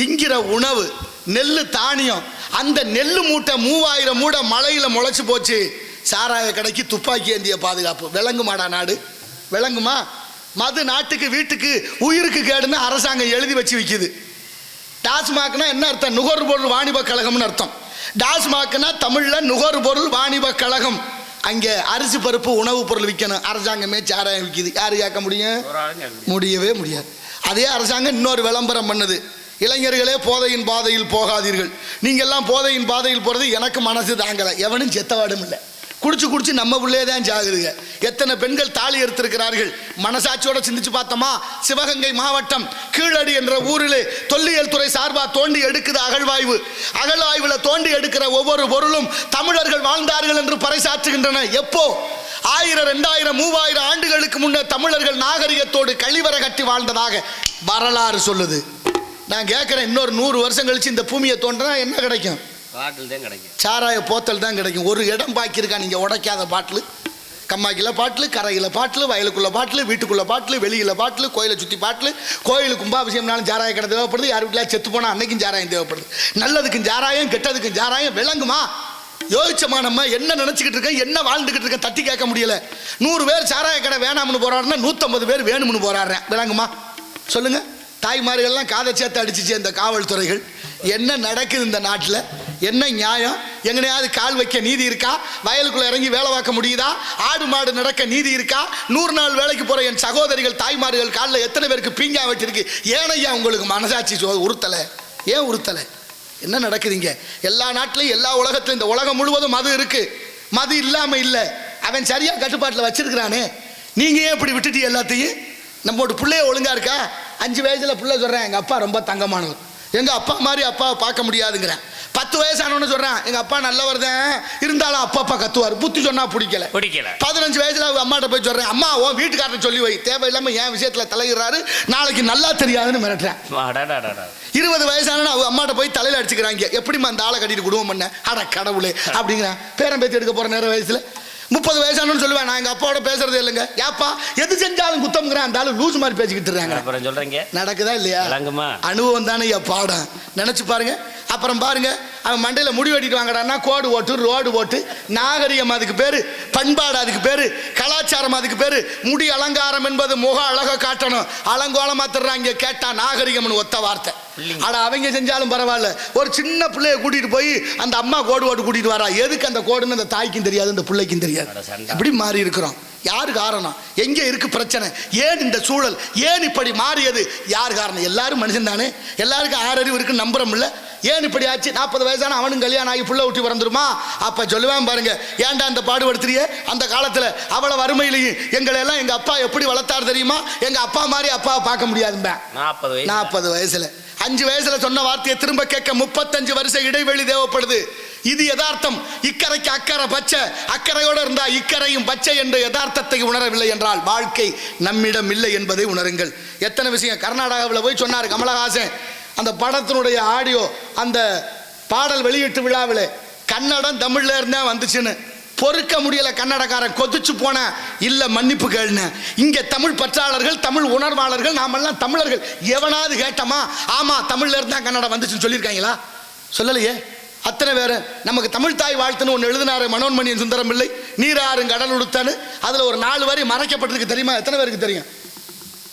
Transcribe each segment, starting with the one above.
திங்கிற உணவு நெல் தானியம் அந்த நெல் மூட்டை மூவாயிரம் மூடை மழையில முளைச்சு போச்சு. சாராய கடைக்கு துப்பாக்கி ஏந்திய பாதுகாப்பு. விளங்குமாடா நாடு? விளங்குமா? மது நாட்டுக்கு வீட்டுக்கு உயிருக்கு கேடுன்னு அரசாங்கம் எழுதி வச்சு விற்கிது டாஸ்மாக்னா என்ன அர்த்தம்? நுகர்பொருள் வாணிப கழகம்னு அர்த்தம். டாஸ்மாக்னா தமிழ்ல நுகர்பொருள் வாணிப கழகம். அங்கே அரிசி பருப்பு உணவுப் பொருள் விற்கணும் அரசாங்கமே சாராயம் விற்கிது யாரு கேட்க முடியும். முடியவே முடியாது. அதே அரசாங்கம் இன்னொரு விளம்பரம் பண்ணுது. இளைஞர்களே போதையின் பாதையில் போகாதீர்கள். நீங்கள்லாம் போதையின் பாதையில் போகிறது எனக்கு மனசு தாங்கலை. எவனும் செத்தவாடும் இல்லை. குடிச்சு குடிச்சு நம்ம உள்ளே தான் ஜாகுதுங்க. எத்தனை பெண்கள் தாலி எடுத்திருக்கிறார்கள்? மனசாட்சியோட சிந்திச்சு பார்த்தோமா? சிவகங்கை மாவட்டம் கீழடி என்ற ஊரிலே தொல்லியல் துறை சார்பாக தோண்டி எடுக்குது அகழ்வாய்வு. அகழ்வாய்வில் தோண்டி எடுக்கிற ஒவ்வொரு பொருளும் தமிழர்கள் வாழ்ந்தார்கள் என்று பறைசாற்றுகின்றன. எப்போ? ஆயிரம் ரெண்டாயிரம் மூவாயிரம் ஆண்டுகளுக்கு முன்னர் தமிழர்கள் நாகரிகத்தோடு கழிவறை கட்டி வாழ்ந்ததாக வரலாறு சொல்லுது. நான் கேட்குறேன் இன்னொரு நூறு வருஷம் கழிச்சு இந்த பூமியை தோண்டினா என்ன கிடைக்கும்? பாட்டில் தான் கிடைக்கும். சாராய போத்தல் தான் கிடைக்கும். ஒரு இடம் பாக்கியிருக்கா நீங்கள் உடைக்காத பாட்டில்? கம்மாக்கில பாட்டில் கரையில் பாட்டில் வயலுக்குள்ள பாட்டில் வீட்டுக்குள்ள பாட்டில் வெளியில் பாட்டில் கோயிலை சுற்றி பாட்டில். கோயில் கும்பாபிஷேகம்னாலும் சாராய கடை தேவைப்படுது. யார் வீட்டில் செத்து போனால் அன்னைக்கும் சாராயம் தேவைப்படுது. நல்லதுக்கும் சாராயம் கெட்டதுக்கும் சாராயம் விளங்குமா? யோசிச்சமா நம்ம என்ன நினச்சிக்கிட்டு இருக்கேன் என்ன வாழ்ந்துக்கிட்டு இருக்கேன் தட்டி கேட்க முடியல. நூறு பேர் சாராய கடை வேணாம்னு போராடுனா நூற்றம்பது பேர் வேணும்னு போராடுறேன். விளங்குமா? சொல்லுங்க. தாய்மார்கள்லாம் காதை சேர்த்து அடிச்சிச்சு இந்த காவல்துறைகள். என்ன நடக்குது இந்த நாட்டில்? என்ன நியாயம்? எங்கனையாவது கால் வைக்க நீதி இருக்கா? வயலுக்குள்ள இறங்கி வேலை பார்க்க முடியுதா? ஆடு மாடு நடக்க நீதி இருக்கா? நூறு நாள் வேலைக்கு போற என் சகோதரிகள் தாய்மார்கள் காலில் எத்தனை பேருக்கு பீங்கா வச்சிருக்கு ஏனையா உங்களுக்கு மனசாட்சி சோ- உறுத்தலை? ஏன் உறுத்தலை? என்ன நடக்குதுங்க? எல்லா நாட்டிலையும் எல்லா உலகத்திலும் இந்த உலகம் முழுவதும் மது இருக்கு. மது இல்லாமல் இல்லை. அவன் சரியாக கட்டுப்பாட்டில் வச்சிருக்கிறானே. நீங்கள் ஏன் இப்படி விட்டுட்டு எல்லாத்தையும்? நம்மளோட பிள்ளைய ஒழுங்காக இருக்கா? அஞ்சு வயசுல பிள்ளை சொல்றேன் எங்க அப்பா ரொம்ப தங்கமானவர். எங்க அப்பா மாதிரி அப்பாவை பார்க்க முடியாதுங்கிறேன். பத்து வயசானவனு சொல்றேன் எங்க அப்பா நல்லவர் தான் இருந்தாலும் அப்பா அப்பா கத்துவார். புத்தி சொன்னா பிடிக்கல. பிடிக்கல. பதினஞ்சு வயசுல அவங்க அம்மாட்ட போய் சொல்றேன் அம்மா உன் வீட்டுக்காரன் சொல்லி வை. தேவையில்லாம என் விஷயத்துல தலையிடுறாரு. நாளைக்கு நல்லா தெரியாதுன்னு மிரட்டுறேன். இருபது வயசான அவங்க அம்மாட்ட போய் தலையில அடிச்சுக்கிறாங்க. எப்படிம்மா அந்த ஆளை கட்டிட்டு குடும்பம் பண்ண? அட கடவுளே அப்படிங்கிறேன். பேரன் பேத்தி எடுக்க போற நேர வயசுல முப்பது வயசானு சொல்லுவேன். நான் எங்க அப்பாவோட பேசுறதே இல்லைங்க. ஏப்பா எது செஞ்சாலும் குத்தம்ங்கிறேன் அந்த ஆளு லூஸ் மாதிரி பேசிக்கிட்டு இருக்காங்க. அப்புறம் சொல்றீங்க. நடக்குதா இல்லையா? அனுபவம் தானே ஐயா பாடம். நினைச்சு பாருங்க. அப்புறம் பாருங்க அவன் மண்டையில முடி வெட்டிட்டு வாங்கடான்னா கோடு ஓட்டு ரோடு ஓட்டு நாகரிகம் அதுக்கு பேரு பண்பாடு அதுக்கு பேரு கலாச்சாரம் அதுக்கு பேரு முடி அலங்காரம் என்பது முக அழக காட்டணும். அலங்கோலம் மாத்துறாங்க கேட்டா நாகரிகம்னு ஒத்த வார்த்தை. ஆனா அவங்க செஞ்சாலும் பரவாயில்ல. ஒரு சின்ன பிள்ளைய கூட்டிட்டு போய் அந்த அம்மா கோடு ஓட்டு கூட்டிட்டு வரா. எதுக்கு அந்த கோடுன்னு அந்த தாய்க்கும் தெரியாது அந்த பிள்ளைக்கும் தெரியாது. சண்டை. எப்படி மாறி இருக்கிறோம். யார் காரணம்? எங்க இருக்கு பிரச்சனை? ஏன் இந்த சூழல்? ஏன் இப்படி மாறியது? யார் காரணம்? எல்லாரும் மனுஷன் தானே. எல்லாருக்கும் ஆறறிவு இருக்கு நம்புறோம் இல்ல? ஏன் இப்படி ஆச்சு? நாற்பது வயசான அவனும் கல்யாணம் ஆகி புள்ள ஊட்டி பிறந்துருமா? அப்ப சொல்லுவேன் பாருங்க ஏன்டா அந்த பாடுபடுத்துறியே? அந்த காலத்துல அவளை வறுமையிலையும் எங்களை எல்லாம் எங்க அப்பா எப்படி வளர்த்தாரு தெரியுமா? எங்க அப்பா மாதிரி அப்பாவை பார்க்க முடியாதும்பேன் நாற்பது நாற்பது வயசுல. அஞ்சு வயசுல சொன்ன வார்த்தையை திரும்ப கேட்க முப்பத்தஞ்சு வருஷம் இடைவெளி தேவைப்படுது. இது யதார்த்தம். இக்கரைக்கு அக்கறை பச்சை. அக்கறையோடு இருந்தால் இக்கரையும் பச்சை என்ற யதார்த்தத்தை உணரவில்லை என்றால் வாழ்க்கை நம்மிடம் இல்லை என்பதை உணருங்கள். எத்தனை விஷயம். கர்நாடகாவில் போய் சொன்னார் கமலஹாசன். அந்த படத்தினுடைய ஆடியோ அந்த பாடல் வெளியீட்டு விழாவில் கன்னடம் தமிழ்ல இருந்தே வந்துச்சுன்னு. பொறுக்க முடியல கன்னடக்காரன். கொதிச்சு போன இல்ல மன்னிப்பு கேளுன இங்க தமிழ் பற்றாளர்கள் தமிழ் உணர்வாளர்கள் நாமெல்லாம் தமிழர்கள். எவனாவது கேட்டோமா ஆமா தமிழ்ல இருந்தா கன்னடம் வந்துச்சுன்னு சொல்லியிருக்காங்களா? சொல்லலையே. அத்தனை பேர். நமக்கு தமிழ் தாய் வாழ்த்துன்னு ஒன்று எழுதினாரு மனோன்மணியன் சுந்தரம் பிள்ளை நீராறும் கடல் உடுத்தான்னு அதில் ஒரு நாலு வரி மறைக்கப்பட்டிருக்கு தெரியுமா? எத்தனை பேருக்கு தெரியும்?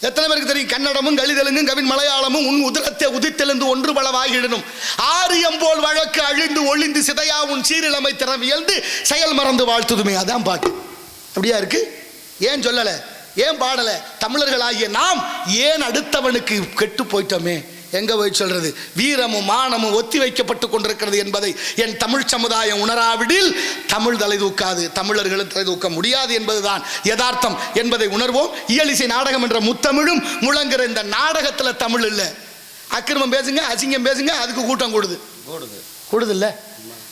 எத்தனை பேருக்கு தெரியும்? கன்னடமும் கலிதெலுங்கும் கவின் மலையாளமும் உன் உதிரத்தை உதித்தெழுந்து ஒன்று பலவாகிடணும். ஆரியம் போல் வழக்கு அழிந்து ஒளிந்து சிதையா உன் சீரிழமை திறவியல்ந்து செயல் மறந்து வாழ்த்துதுமே. அதான் பாட்டு. அப்படியா இருக்கு? ஏன் சொல்லலை? ஏன் பாடலை? தமிழர்களாகிய நாம் ஏன் அடுத்தவனுக்கு கெட்டு போயிட்டோமே? எங்க போய் சொல்றது? வீரமும் மானமும் ஒத்தி வைக்கப்பட்டு கொண்டிருக்கிறது என்பதை என் தமிழ் சமுதாயம் உணராவிடில் தமிழ் தலை தூக்காது தமிழர்களும் தலை தூக்க முடியாது என்பதுதான் யதார்த்தம் என்பதை உணர்வோம். இயலிசை நாடகம் என்ற முத்தமிழும் முழங்குற இந்த நாடகத்துல தமிழ் இல்லை. அக்கிரமம் பேசுங்க அசிங்கம் பேசுங்க அதுக்கு கூட்டம் கூடுது. கூடுது. கூடுதில்ல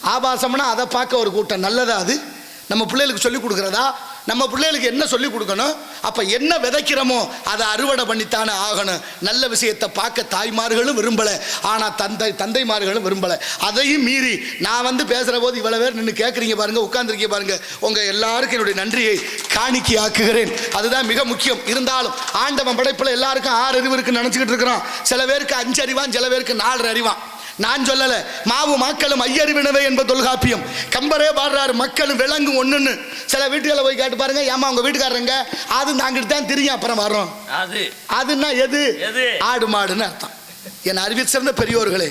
ஆபாசம்னா அதை பார்க்க ஒரு கூட்டம். நல்லதா அது? நம்ம பிள்ளைகளுக்கு சொல்லி கொடுக்குறதா? நம்ம பிள்ளைகளுக்கு என்ன சொல்லி கொடுக்கணும்? அப்போ என்ன விதைக்கிறோமோ அதை அறுவடை பண்ணித்தானே ஆகணும். நல்ல விஷயத்தை பார்க்க தாய்மார்களும் விரும்பலை. ஆனால் தந்தை தந்தைமார்களும் விரும்பலை. அதையும் மீறி நான் வந்து பேசுகிற போது இவ்வளோ பேர் நின்று கேட்குறீங்க பாருங்கள் உட்காந்துருக்கீங்க பாருங்கள் உங்கள் எல்லாருக்கும் என்னுடைய நன்றியை காணிக்கை ஆக்குகிறேன் அதுதான் மிக முக்கியம். இருந்தாலும் ஆண்டவன் படைப்பில் எல்லாருக்கும் ஆறு அறிவு இருக்குன்னு நினச்சிக்கிட்டு இருக்கிறோம். சில பேருக்கு அஞ்சு அறிவான் சில பேருக்கு நாலு அறிவான். நான் சொல்லல மாவு மாக்களும் ஐயறிவினவே என்பது தொல்காப்பியம். கம்பரே பாடுறாரு மக்களும் விலங்கும் ஒண்ணுன்னு. சில வீட்டுகளை போய் கேட்டு பாருங்க ஏமா உங்க வீட்டுக்காரங்க அது நாங்கிட்டு தான் தெரியும் அப்புறம் வரோம் அது. அதுன்னா எது? ஆடு மாடுன்னு அர்த்தம். என் அறிவில் சிறந்த பெரியோர்களே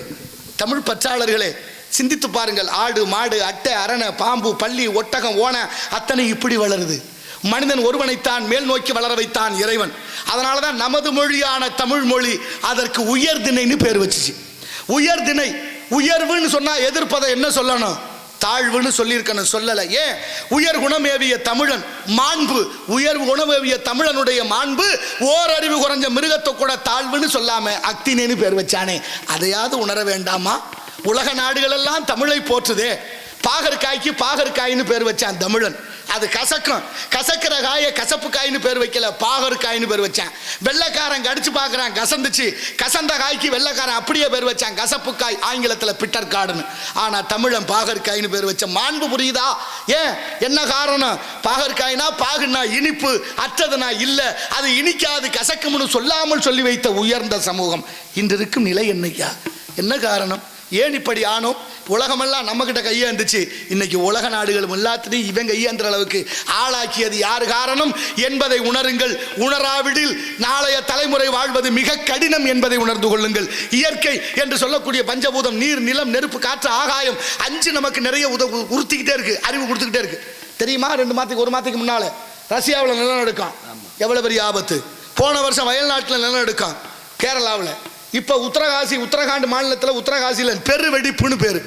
தமிழ் பற்றாளர்களே சிந்தித்து பாருங்கள். ஆடு மாடு அட்டை அரணை பாம்பு பள்ளி ஒட்டகம் ஓன அத்தனை இப்படி வளருது. மனிதன் ஒருவனைத்தான் மேல் நோக்கி வளர வைத்தான் இறைவன். அதனால தான் நமது மொழியான தமிழ் மொழி அதற்கு உயர்திணைன்னு பேர் வச்சுச்சு. உயர் தினை உயர்வுன்னு சொன்னா எதிர்ப்பதை என்ன சொல்லணும்? தாழ்வுன்னு சொல்லியிருக்கணும். சொல்லலை. ஏன்? உயர் குணமேவிய தமிழன் மாண்பு. உயர் குணமேவிய தமிழனுடைய மாண்பு ஓரறிவு குறைஞ்ச மிருகத்தை கூட தாழ்வுன்னு சொல்லாம அக்தினேன்னு பேர் வச்சானே. அதையாவது உணர வேண்டாமா? உலக நாடுகளெல்லாம் தமிழை போற்றுதே. பாகற்காய்க்கு பாகற்காயின்னு பேர் வச்சான் தமிழன். அது கசக்கும். கசக்கிற காயை கசப்பு காயின்னு பேர் வைக்கல பாகற்காயின்னு பேர் வச்சான். வெள்ளைக்காரன் கடிச்சு பார்க்குறான் கசந்துச்சு. கசந்த காய்க்கு வெள்ளைக்காரன் அப்படியே பேர் வச்சான் கசப்பு காய் ஆங்கிலத்தில் பிட்டர் காடுன்னு ஆனால் தமிழன் பாகற்காயின்னு பேர் வச்ச மாண்பு புரியுதா? ஏன்? என்ன காரணம்? பாகற்காய்னா பாகுனா இனிப்பு அற்றதுனா இல்லை. அது இனிக்காது கசக்கும்னு சொல்லாமல் சொல்லி வைத்த உயர்ந்த சமூகம். இன்று இருக்கும் நிலை என்னையா? என்ன காரணம்? ஏன் இப்படி ஆனோம்? உலகமெல்லாம் நம்மக்கிட்ட கையேந்துச்சு. இன்னைக்கு உலக நாடுகளும் எல்லாத்திலையும் இவன் கையேந்துற அளவுக்கு ஆளாக்கியது யார் காரணம்? என்பதை உணருங்கள். உணராவிடில் நாளைய தலைமுறை வாழ்வது மிக கடினம் என்பதை உணர்ந்து கொள்ளுங்கள். இயற்கை என்று சொல்லக்கூடிய பஞ்சபூதம் நீர் நிலம் நெருப்பு காற்று ஆகாயம் அஞ்சு நமக்கு நிறைய உதவு உறுத்திக்கிட்டே இருக்கு அறிவு கொடுத்துக்கிட்டே இருக்கு. தெரியுமா? ரெண்டு மாதத்துக்கு ஒரு மாதத்துக்கு முன்னால ரஷ்யாவில் நிலநடுக்கம். எவ்வளோ பெரிய ஆபத்து? போன வருஷம் வயல்நாட்டில் நிலநடுக்கம். கேரளாவில். இப்போ உத்தரகாசி உத்தரகாண்ட் மாநிலத்தில் உத்தரகாசியில் பெருவெடிப்புன்னு பேர்.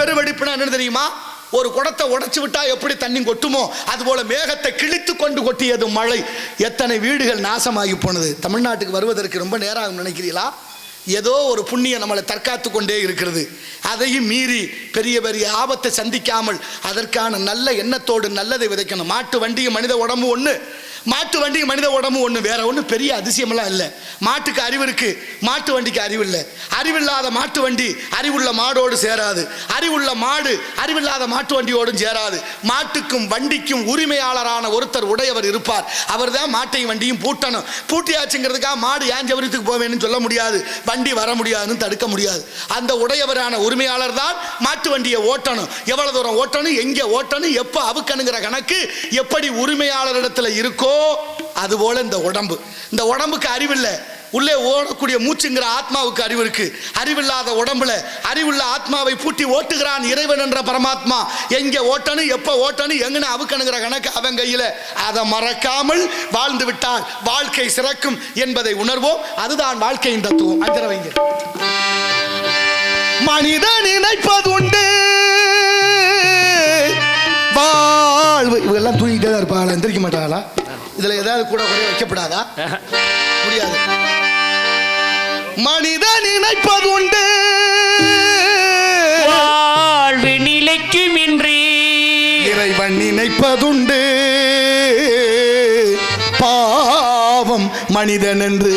பெருவெடிப்புனா என்ன தெரியுமா? ஒரு குடத்தை உடைச்சு விட்டா எப்படி தண்ணி கொட்டுமோ அதுபோல மேகத்தை கிழித்து கொண்டு கொட்டியது மழை. எத்தனை வீடுகள் நாசமாகி போனது? தமிழ்நாட்டுக்கு வருவதற்கு ரொம்ப நேரம் ஆகும் நினைக்கிறீங்களா ஏதோ ஒரு புண்ணியம் நம்மளை தற்காத்து கொண்டே இருக்கிறது. அதையும் மீறி பெரிய பெரிய ஆபத்தை சந்திக்காமல் அதற்கான நல்ல எண்ணத்தோடு நல்லதை விதைக்கணும். மாட்டு வண்டியும் மனித உடம்பு ஒன்று மாட்டு வண்டியும் மனித உடம்பு ஒன்று வேற ஒன்றும் பெரிய அதிசயமெல்லாம் இல்லை. மாட்டுக்கு அறிவு இருக்கு. மாட்டு வண்டிக்கு அறிவு இல்லை. அறிவில்லாத மாட்டு வண்டி அறிவுள்ள மாடோடு சேராது. அறிவுள்ள மாடு அறிவில்லாத மாட்டு வண்டியோடும் சேராது. மாட்டுக்கும் வண்டிக்கும் உரிமையாளரான ஒருத்தர் உடையவர் இருப்பார். அவர் தான் மாட்டையும் வண்டியும் பூட்டணும். பூட்டியாச்சுங்கிறதுக்காக மாடு ஏன் ஜவரித்துக்கு போவேன்னு சொல்ல முடியாது. வண்டி வர முடியாதுன்னு தடுக்க முடியாது. அந்த உடையவரான உரிமையாளர் தான் மாட்டு வண்டியை ஓட்டணும். எவ்வளவு தூரம் ஓட்டணும் எங்கே ஓட்டணும் எப்போ அவுக்கணுங்கிற கணக்கு எப்படி உரிமையாளரிடத்துல இருக்கோ அதுபோல இந்த உடம்பு. இந்த உடம்புக்கு அறிவில்லை. உள்ளே ஓடக்கூடிய மூச்சுங்கிற ஆத்மாவுக்கு அறிவு இருக்கு. அறிவில்லாத உடம்புல அறிவுள்ள ஆத்மாவை பூட்டி ஓட்டுகிறான் இறைவன் என்ற பரமாத்மா. எங்க ஓட்டணும் எப்ப ஓட்டணும் எங்கன்னு அவுக்கணுங்கிற கணக்கு அவன் கையில. அதை மறக்காமல் வாழ்ந்து விட்டால் வாழ்க்கை சிறக்கும் என்பதை உணர்வோம். அதுதான் வாழ்க்கையின் தத்துவம். அஞ்சரவைங்க மனிதன் நினைப்பதுண்டு வாழ்வு. இவெல்லாம் தூங்கிட்டே தான் இருப்பாங்களா எந்திரிக்க மாட்டாங்களா இதுல ஏதாவது கூட குறைய வைக்கப்படாதா? முடியாது. மனிதன் நினைப்பதுண்டு வாழ்வு நிலைக்கும் இன்றி இறைவன் நினைப்பதுண்டு. பாவம் மனிதன் என்று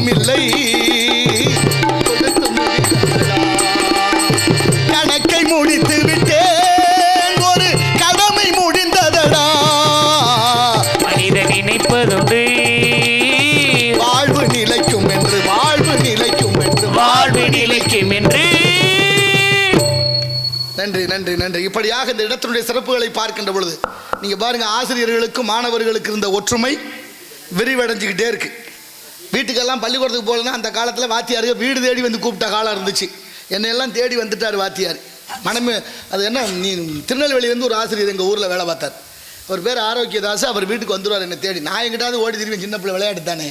எதுவும் இல்லை. கணக்கை முடித்து விட்டேன். ஒரு கடமை முடிந்ததடா. மனித நினைப்பதுண்டு. வாழ்வு நிலைக்கும் என்று வாழ்வு நிலைக்கும் என்று. வாழ்வு நிலைக்கும் என்று. நன்றி நன்றி நன்றி. இப்படியாக இந்த இடத்தினுடைய சிறப்புகளை பார்க்கின்ற பொழுது நீங்க பாருங்க ஆசிரியர்களுக்கும் மாணவர்களுக்கு இருந்த ஒற்றுமை விரிவடைஞ்சுக்கிட்டே இருக்கு. வீட்டுக்கெல்லாம் பள்ளிக்கூடத்துக்கு போகலன்னா அந்த காலத்தில் வாத்தியாருக்கு வீடு தேடி வந்து கூப்பிட்ட காலம் இருந்துச்சு. என்னையெல்லாம் தேடி வந்துட்டார் வாத்தியார். மனமே அது என்ன நீ திருநெல்வேலி வந்து ஒரு ஆசிரியர் எங்கள் ஊரில் வேலை பார்த்தார். அவர் பேர் ஆரோக்கியதாஸ் அவர் வீட்டுக்கு வந்துடுவார் என்னை தேடி. நான் எங்கிட்டாவது ஓடி திரும்பி சின்ன பிள்ளை விளையாட்டு தானே